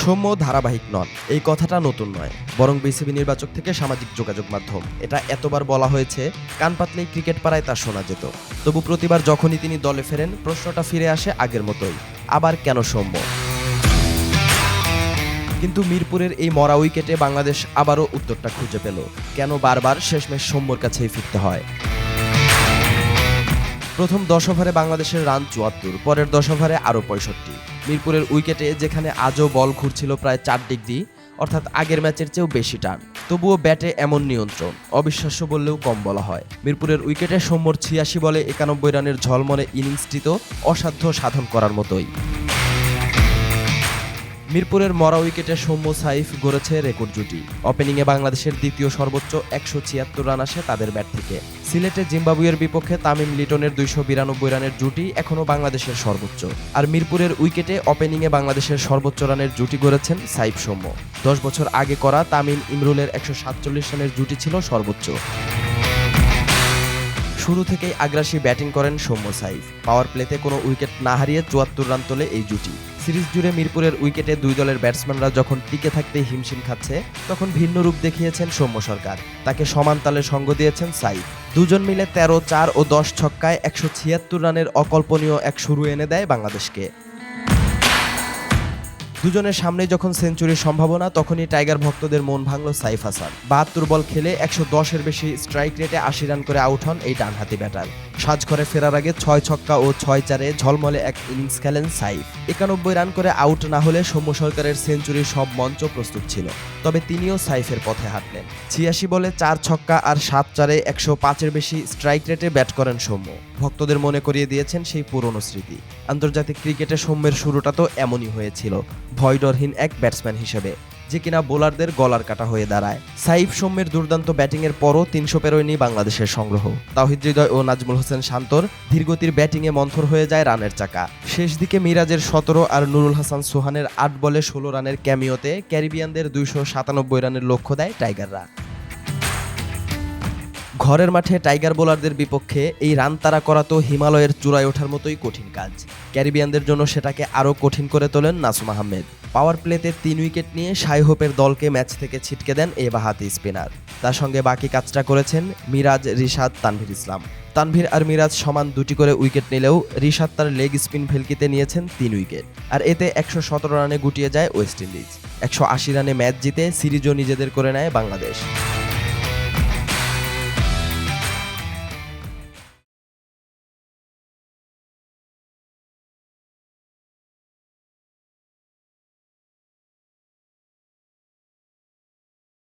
সৌম্য ধারাবাহিক নন। এই কথাটা নতুন নয়, বরং বিসিবি নির্বাচক থেকে সামাজিক যোগাযোগ মাধ্যম। এটা এতবার বলা হয়েছে, কান পাতলেই ক্রিকেট পাড়ায় তা শোনা যেত। তবু প্রতিবার যখনই তিনি দলে ফেরেন, প্রশ্নটা ফিরে আসে আগের মতোই, আবার কেন সৌম্য? কিন্তু মিরপুরের এই মরা উইকেটে বাংলাদেশ আবারও উত্তরটা খুঁজে পেল। কেন বারবার শেষমেশ সৌম্যর কাছেই ফিরতে হয়? প্রথম দশ ওভারে বাংলাদেশের রান চুয়াত্তর, পরের দশ ওভারে আরও পঁয়ষট্টি। মিরপুরের উইকেটে যেখানে আজও বল ঘুরছিল প্রায় চার ডিগ্রি অর্থাৎ আগের ম্যাচের চেয়েও বেশি টান। তবুও ব্যাটে এমন নিয়ন্ত্রণ, অবিশ্বাস্য বললেও কম বলা হয়। মিরপুরের উইকেটে সৌম্যর ছিয়াশি বলে একানব্বই রানের ঝলমলে ইনিংসটি তো অসাধ্য সাধন করার মতোই। মিরপুরের মরা উইকেটে সৌম্য সাইফ গড়েছে রেকর্ড জুটি। ওপেনিংয়ে বাংলাদেশের দ্বিতীয় সর্বোচ্চ একশো ছিয়াত্তর রান আসে তাদের ব্যাট থেকে। সিলেটে জিম্বাবুয়ের বিপক্ষে তামিম লিটনের দুইশো বিরানব্বই রানের জুটি এখনও বাংলাদেশের সর্বোচ্চ। আর মিরপুরের উইকেটে ওপেনিংয়ে বাংলাদেশের সর্বোচ্চ রানের জুটি গড়েছেন সাইফ সৌম্য। দশ বছর আগে করা তামিম ইমরুলের একশো সাতচল্লিশ রানের জুটি ছিল সর্বোচ্চ। শুরু থেকেই আগ্রাসী ব্যাটিং করেন সৌম্য সাইফ। পাওয়ার প্লেতে কোনো উইকেট না হারিয়ে চুয়াত্তর রান তোলে এই জুটি। সিরিজ জুড়ে মিরপুরের উইকেটে দুই দলের ব্যাটসম্যানরা যখন টিকে থাকতে হিমশিম খাচ্ছে, তখন ভিন্ন রূপ দেখিয়েছেন সৌম্য সরকার। তাকে সমান তালে সঙ্গ দিয়েছেন সাইফ। দুজন মিলে তেরো, চার ও দশ ছক্কায় একশো ছিয়াত্তর রানের অকল্পনীয় এক শুরু এনে দেয় বাংলাদেশকে। দুজনের সামনে যখন সেঞ্চুরির সম্ভাবনা, তখনই টাইগার ভক্তদের মন ভাঙল সাইফ হাসান। বাহাত্তর বল খেলে একশো দশের বেশি স্ট্রাইক রেটে আশি রান করে আউট হন এই ডানহাতি ব্যাটার। সাজঘরে ফেরার আগে ছয় ছক্কা ও ছয় চারে ঝলমলে এক ইনিংস খেলেন সাইফ। একানব্বই রান করে আউট না হলে সৌম্য সরকারের সেঞ্চুরির সব মঞ্চ প্রস্তুত ছিল। তবে তিনিও সাইফের পথে হাঁটলেন। ছিয়াশি বলে চার ছক্কা আর সাত চারে একশো পাঁচের বেশি স্ট্রাইক রেটে ব্যাট করেন সৌম্য। ভক্তদের মনে করিয়ে দিয়েছেন সেই পুরনো স্মৃতি। আন্তর্জাতিক ক্রিকেটে সৌম্যের শুরুটা তো এমনই হয়েছিল। ভয়ডরহীন এক ব্যাটসম্যান হিসেবে, যে কিনা বোলারদের গলার কাটা হয়ে দাঁড়ায়। সাইফ সৌম্যের দুর্দান্ত ব্যাটিংয়ের পরও তিনশো পেরোয়নি বাংলাদেশের সংগ্রহ। তাহিদ হৃদয় ও নাজমুল হোসেন শান্তর ধীরগতির ব্যাটিংয়ে মন্থর হয়ে যায় রানের চাকা। শেষ দিকে মিরাজের সতেরো আর নুরুল হাসান সোহানের আট বলে ষোলো রানের ক্যামিওতে ক্যারিবিয়ানদের দুইশো সাতানব্বই রানের লক্ষ্য দেয় টাইগাররা। ঘরের মাঠে টাইগার বোলারদের বিপক্ষে এই রান তারা করা তো হিমালয়ের চূড়ায় ওঠার মতোই কঠিন কাজ। ক্যারিবিয়ানদের জন্য সেটাকে আরও কঠিন করে তোলেন নাসুম আহমেদ। পাওয়ার প্লেতে তিন উইকেট নিয়ে সাই হোপের দলকে ম্যাচ থেকে ছিটকে দেন এ বাহাতি স্পিনার। তার সঙ্গে বাকি কাজটা করেছেন মিরাজ রিশাদ তানভীর ইসলাম। তানভীর আর মিরাজ সমান দুটি করে উইকেট নিলেও রিশাদ তার লেগ স্পিন ভেলকিতে নিয়েছেন তিন উইকেট। আর এতে একশো সতেরো রানে গুটিয়ে যায় ওয়েস্ট ইন্ডিজ। একশো আশি রানে ম্যাচ জিতে সিরিজও নিজেদের করে নেয় বাংলাদেশ।